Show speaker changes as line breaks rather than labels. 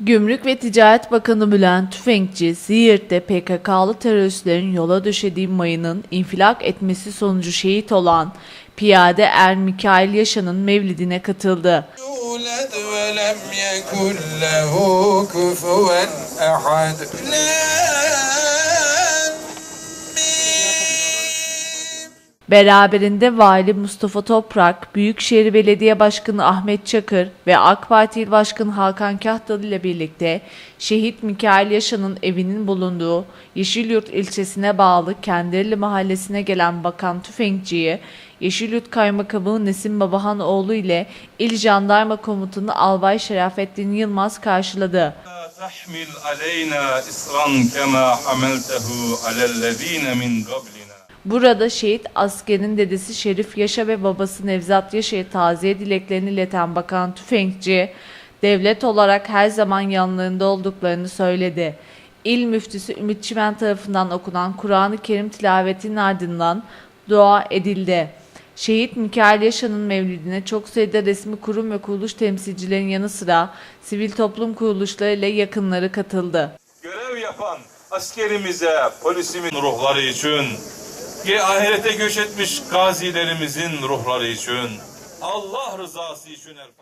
Gümrük ve Ticaret Bakanı Bülent Tüfekçi, Siirt'te PKK'lı teröristlerin yola döşediği mayının infilak etmesi sonucu şehit olan piyade Er Mikail Yaşar'ın mevlidine katıldı. Beraberinde Vali Mustafa Toprak, Büyükşehir Belediye Başkanı Ahmet Çakır ve AK Parti İl Başkanı Hakan Kahtalı ile birlikte şehit Mikail Yaşar'ın evinin bulunduğu Yeşilyurt ilçesine bağlı Kendirli mahallesine gelen Bakan Tüfekçi'yi Yeşilyurt Kaymakamı Nesim Babahanoğlu ile İl Jandarma Komutanı Albay Şerafettin Yılmaz karşıladı.
لا تحمل علينا إصرا كما حملته على الذين من قبلنا
Burada şehit askerin dedesi Şerif Yaşa ve babası Nevzat Yaşa'ya taziye dileklerini ileten Bakan Tüfekçi, devlet olarak her zaman yanlarında olduklarını söyledi. İl müftüsü Ümit Çimen tarafından okunan Kur'an-ı Kerim tilavetinin ardından dua edildi. Şehit Mikail Yaşar'ın mevlidine çok sayıda resmi kurum ve kuruluş temsilcilerin yanı sıra sivil toplum kuruluşları ile yakınları katıldı.
Görev yapan askerimize, polisimin ruhları için, ahirete göç etmiş gazilerimizin ruhları için, Allah rızası için el